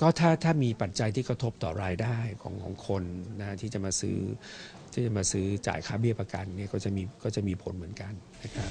ก็ถ้าถ้ามีปัจจัยที่กระทบต่อรายได้ของของคนนะที่จะมาซื้อที่จะมาซื้อจ่ายค่าเบี้ยประกันเนี่ยก็จะมีก็จะมีผลเหมือนกันนะครับ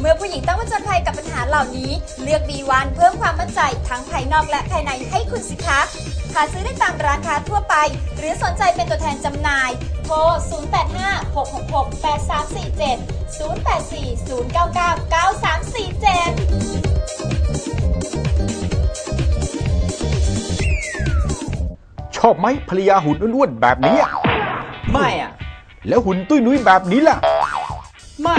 เมื่อผู้หญิงต้องผจญภัยกับปัญหาเหล่านี้ เลือก B1 เพิ่มความมั่นใจทั้งภายนอกและภายในให้คุณสิคะหาซื้อได้ตามร้านค้าทั่วไป หรือสนใจเป็นตัวแทนจำหน่าย โทร 0856668347 0840999347 ชอบไหมภรรยาหุ่นอ้วนๆแบบนี้อะไม่อะ แล้วหุ่นตุ้ยนุ้ยแบบนี้ล่ะ ไม่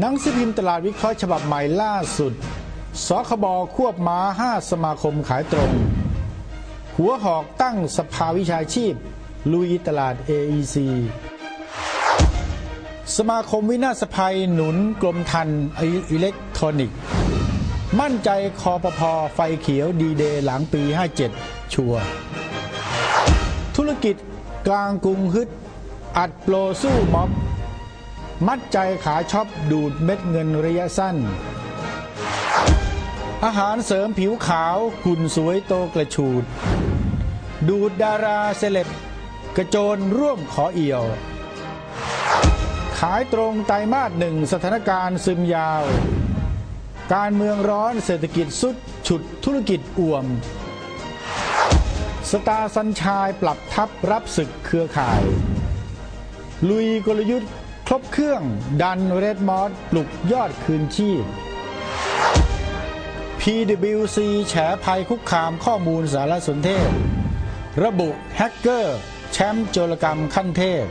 หนังสือพิมพ์ตลาดวิเคราะห์ฉบับใหม่ล่าสุด สคบควบม้า 5 สมาคมขายตรง หัวหอกตั้งสภาวิชาชีพ ลุยตลาด AEC สมาคมวินาศภัยหนุนกรมทันอิเล็กทรอนิกส์ มั่นใจคอปพอไฟเขียวดีเดย์หลังปี 57 ชัว ธุรกิจกลางกรุงฮึดอัดโปรสู้ม็อบ มัดใจขาช็อปดูดเม็ดเงินระยะสั้น อาหารเสริมผิวขาวหุ่นสวยโตกระชูด ดูดดาราเซเลบกระโจนร่วมขอเอี่ยว ขายตรงไตรมาสหนึ่งสถานการณ์ซึมยาว การเมืองร้อนเศรษฐกิจสุดฉุดธุรกิจอ่วม สตาร์สัญชายปรับทับรับศึกเครือข่าย ลุยกลยุทธ์ ครบเครื่องดันเรดมอสปลุกยอดคืนชีพ PWC แฉภัยคุกคามข้อมูลสารสนเทศ ระบุแฮกเกอร์ แชมป์โจรกรรมขั้นเทพ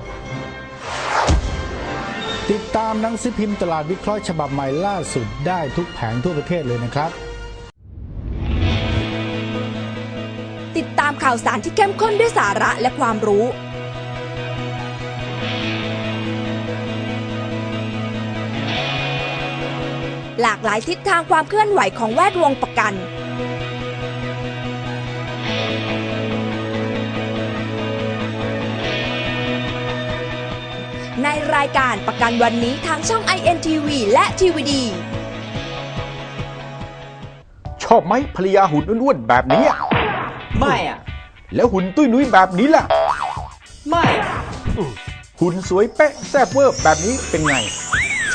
ติดตามหนังสือพิมพ์ตลาดวิเคราะห์ฉบับใหม่ล่าสุดได้ทุกแผงทั่วประเทศเลยนะครับ ติดตามข่าวสารที่เข้มข้นด้วยสาระและความรู้ หลากหลายทิศทางความเคลื่อนไหวของแวดวงประกัน ในรายการประกันวันนี้ทางช่อง INTV และ TVD ชอบไหมภรรยาหุ่นอ้วนๆแบบนี้อะไม่อะ แล้วหุ่นตุ้ยนุ้ยแบบนี้ล่ะ ไม่ หุ่นสวยเป๊ะแซ่บเวอร์แบบนี้เป็นไงใ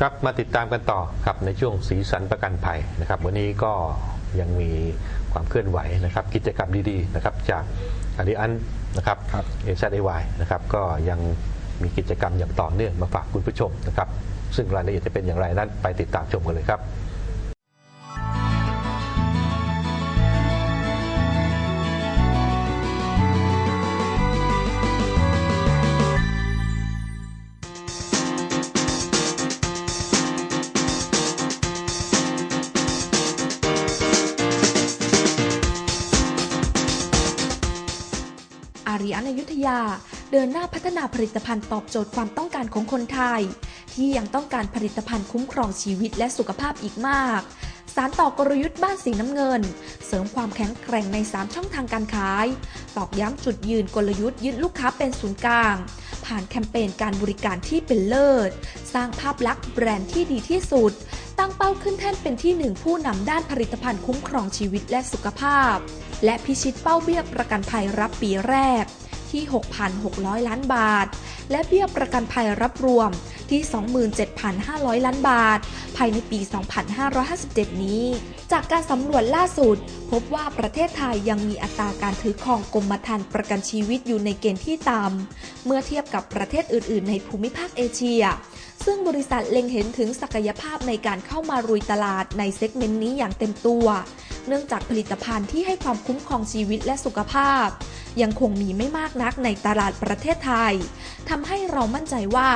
ครับมาติดตามกันต่อครับในช่วงสีสันประกันภัยนะครับ วันนี้ก็ยังมีความเคลื่อนไหวนะครับ กิจกรรมดีๆนะครับจากอาริอันนะครับครับเอชไอวนะครับก็ยังมีกิจกรรมอย่างต่อเนื่องมาฝากคุณผู้ชมนะครับ ซึ่งรายละเอียดจะเป็นอย่างไรนั้นไปติดตามชมกันเลยครับ ยา เดินหน้าพัฒนาผลิตภัณฑ์ตอบโจทย์ความต้องการของคนไทย ที่ยังต้องการผลิตภัณฑ์คุ้มครองชีวิตและสุขภาพอีกมาก สารต่อกลยุทธ์บ้านสีน้ำเงิน เสริมความแข็งแกร่งใน 3 ช่องทางการขาย ตอกย้ำจุดยืนกลยุทธ์ยึดลูกค้าเป็นศูนย์กลาง ผ่านแคมเปญการบริการที่เป็นเลิศ สร้างภาพลักษณ์แบรนด์ที่ดีที่สุด ตั้งเป้าขึ้นแท่นเป็นที่หนึ่งผู้นำด้านผลิตภัณฑ์คุ้มครองชีวิตและสุขภาพและพิชิตเป้าเบี้ยประกันภัยรับปีแรก ที่ 6,600 ล้านบาท และเบี้ยประกันภัยรับรวมที่ 27,500 ล้านบาท ภายในปี 2557 นี้ จากการสำรวจล่าสุด พบว่าประเทศไทยยังมีอัตราการถือครองกรมธรรม์ประกันชีวิตอยู่ในเกณฑ์ที่ต่ำ เมื่อเทียบกับประเทศอื่น ๆ ในภูมิภาคเอเชีย ซึ่งบริษัทเล็งเห็นถึงศักยภาพในการเข้ามารุยตลาดในเซกเมนต์นี้อย่างเต็มตัว เนื่องจากผลิตภัณฑ์ที่ให้ความคุ้มครองชีวิตและสุขภาพ ยังคงมีไม่มากนักในตลาดประเทศไทยทำให้เรามั่นใจว่า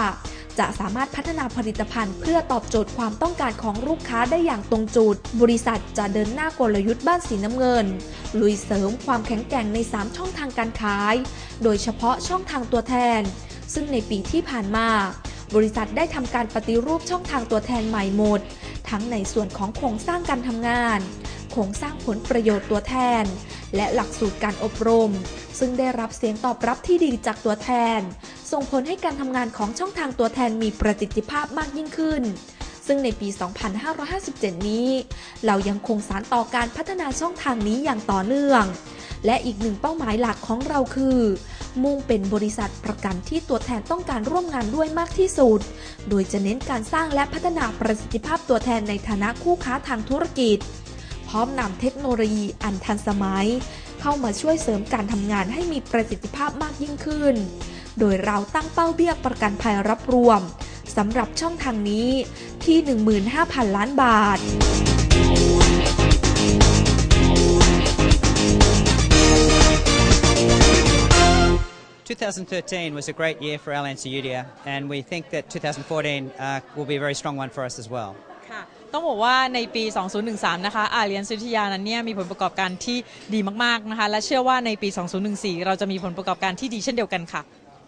จะสามารถพัฒนาผลิตภัณฑ์เพื่อตอบโจทย์ความต้องการของลูกค้าได้อย่างตรงจุด บริษัทจะเดินหน้ากลยุทธ์บ้านสีน้ำเงิน ลุยเสริมความแข็งแกร่งใน 3 ช่องทางการขาย โดยเฉพาะช่องทางตัวแทน ซึ่งในปีที่ผ่านมาบริษัทได้ทำการปฏิรูปช่องทางตัวแทนใหม่หมด ทั้งในส่วนของโครงสร้างการทำงาน โครงสร้างผลประโยชน์ตัวแทน และหลักสูตรการอบรม ซึ่งได้รับเสียงตอบรับที่ดีจากตัวแทน ส่งผลให้การทำงานของช่องทางตัวแทนมีประสิทธิภาพมากยิ่งขึ้น ซึ่งในปี 2557 นี้ เรายังคงสานต่อการพัฒนาช่องทางนี้อย่างต่อเนื่อง และอีกหนึ่งเป้าหมายหลักของเราคือ มุ่งเป็นบริษัทประกันที่ตัวแทนต้องการร่วมงานด้วยมากที่สุด โดยจะเน้นการสร้างและพัฒนาประสิทธิภาพตัวแทนในฐานะคู่ค้าทางธุรกิจ พร้อมนำเทคโนโลยีอันทันสมัย เข้ามาช่วยเสริมการทำงานให้มีประสิทธิภาพมากยิ่งขึ้น โดยเราตั้งเป้าเบี้ยประกันภัยรับรวมสำหรับช่องทางนี้ที่ 15,000 ล้านบาท2013 was a great year for Allianz Udia, and we think that 2014 uh, will be a very strong one for us as well. ต้องบอกว่าในปี 2013 นะคะอาเรียนซิทยานั้นเนี่ยมีผลประกอบการที่ดีมาก ๆ นะคะ และเชื่อว่าในปี 2014 เราจะมีผลประกอบการที่ดีเช่นเดียวกันค่ะ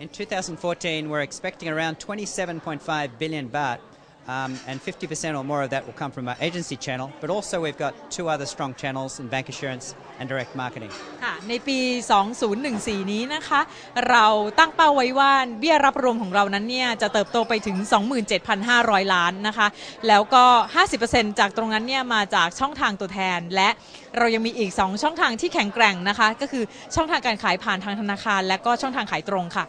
In 2014, we're expecting around 27.5 billion baht, um, and 50% or more of that will come from our agency channel, but also we've got two other strong channels in bank assurance and direct marketing. ค่ะในปี 2014 นี้นะคะ เราตั้งเป้าไว้ว่าเบี้ยรับรวมของเรานั้นเนี่ยจะเติบโตไปถึง 27,500 ล้านนะคะ แล้วก็ 50%จากตรงนั้นเนี่ยมาจากช่องทางตัวแทน และเรายังมีอีก 2 ช่องทางที่แข็งแกร่งนะคะ ก็คือช่องทางการขายผ่านทางธนาคาร และก็ช่องทางขายตรงค่ะ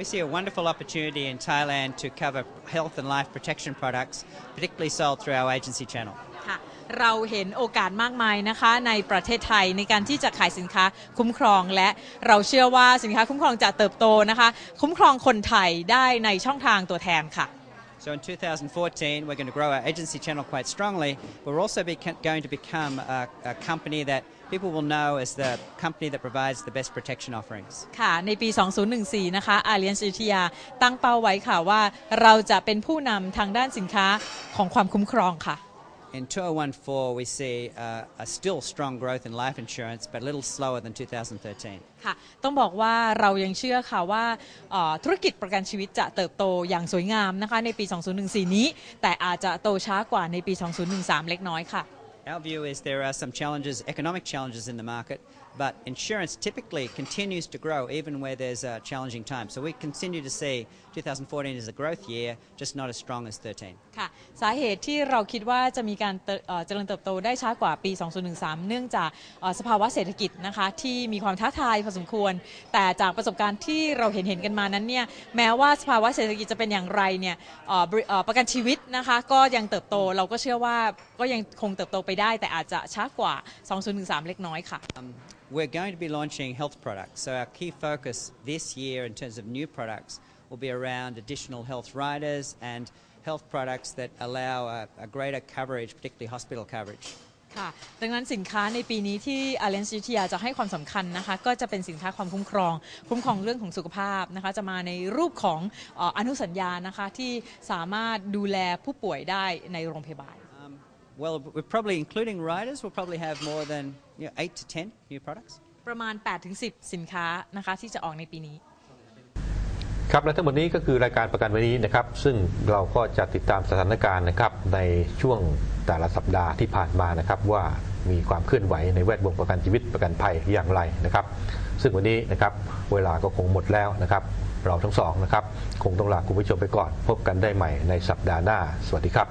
We see a wonderful opportunity in Thailand to cover health and life protection products, particularly sold through our agency channel. ค่ะเราเห็นโอกาสมากมายนะคะในประเทศไทยในการที่จะขายสินค้าคุ้มครอง และเราเชื่อว่าสินค้าคุ้มครองจะเติบโตนะคะ คุ้มครองคนไทยได้ในช่องทางตัวแทนค่ะ So in 2014, we're going to grow our agency channel quite strongly. But we're also beca- going to become a, a company that people will know as the company that provides the best protection offerings. ค่ะ ในปี 2014 นะคะอาเลียนซิทยาตั้งเป้าไว้ค่ะว่าเราจะเป็นผู้นำทางด้านสินค้าของความคุ้มครองค่ะ In 2014, we see uh, a still strong growth in life insurance, but a little slower than 2013. ค่ะ ต้องบอกว่าเรายังเชื่อค่ะว่าเอ่อธุรกิจประกันชีวิตจะเติบโตอย่างสวยงามนะคะในปี 2014 นี้ แต่อาจจะโตช้ากว่าในปี 2013 เล็กน้อยค่ะ Our view is there are some challenges, economic challenges in the market, but insurance typically continues to grow even where there's a challenging time. So we continue to see 2014 as a growth year, just not as strong as 13. ค่ะสาเหตุที่เราคิดว่าจะมีการเอ่อเจริญเติบโตได้ช้ากว่าปี 2013 เนื่องจากเอ่อสภาวะเศรษฐกิจนะคะที่มีความท้าทายพอสมควร แต่จากประสบการณ์ที่เราเห็นเห็นกันมานั้นเนี่ยแม้ว่าสภาวะเศรษฐกิจจะเป็นอย่างไรเนี่ยเอ่อบริเอ่อประกันชีวิตนะคะก็ยังเติบโตเราก็เชื่อว่าก็ยังคงเติบโตไปได้แต่อาจจะช้ากว่า 2013 เล็กน้อยค่ะ We're going to be launching health products. So our key focus this year in terms of new products will be around additional health riders and health products that allow a, a greater coverage, particularly hospital coverage. ค่ะ ดังนั้นสินค้าในปีนี้ที่ Alliance GTR จะให้ความสำคัญนะคะ ก็จะเป็นสินค้าความคุ้มครอง คุ้มครองเรื่องของสุขภาพนะคะ จะมาในรูปของเอ่ออนุสัญญานะคะ ที่สามารถดูแลผู้ป่วยได้ในโรงพยาบาล Well, we're probably including riders, we'll probably have more than you know, 8 to 10 new products. ประมาณ 8-10 สินค้านะคะที่จะออกในปีนี้ ครับและทั้งหมดนี้ก็คือรายการประกันวันนี้นะครับ ซึ่งเราก็จะติดตามสถานการณ์นะครับในช่วงแต่ละสัปดาห์ที่ผ่านมานะครับว่ามีความเคลื่อนไหวในแวดวงประกันชีวิตประกันภัยอย่างไรนะครับ ซึ่งวันนี้นะครับเวลาก็คงหมดแล้วนะครับ เราทั้งสองนะครับ คงต้องลาคุณผู้ชมไปก่อน พบกันได้ใหม่ในสัปดาห์หน้า สวัสดีครับ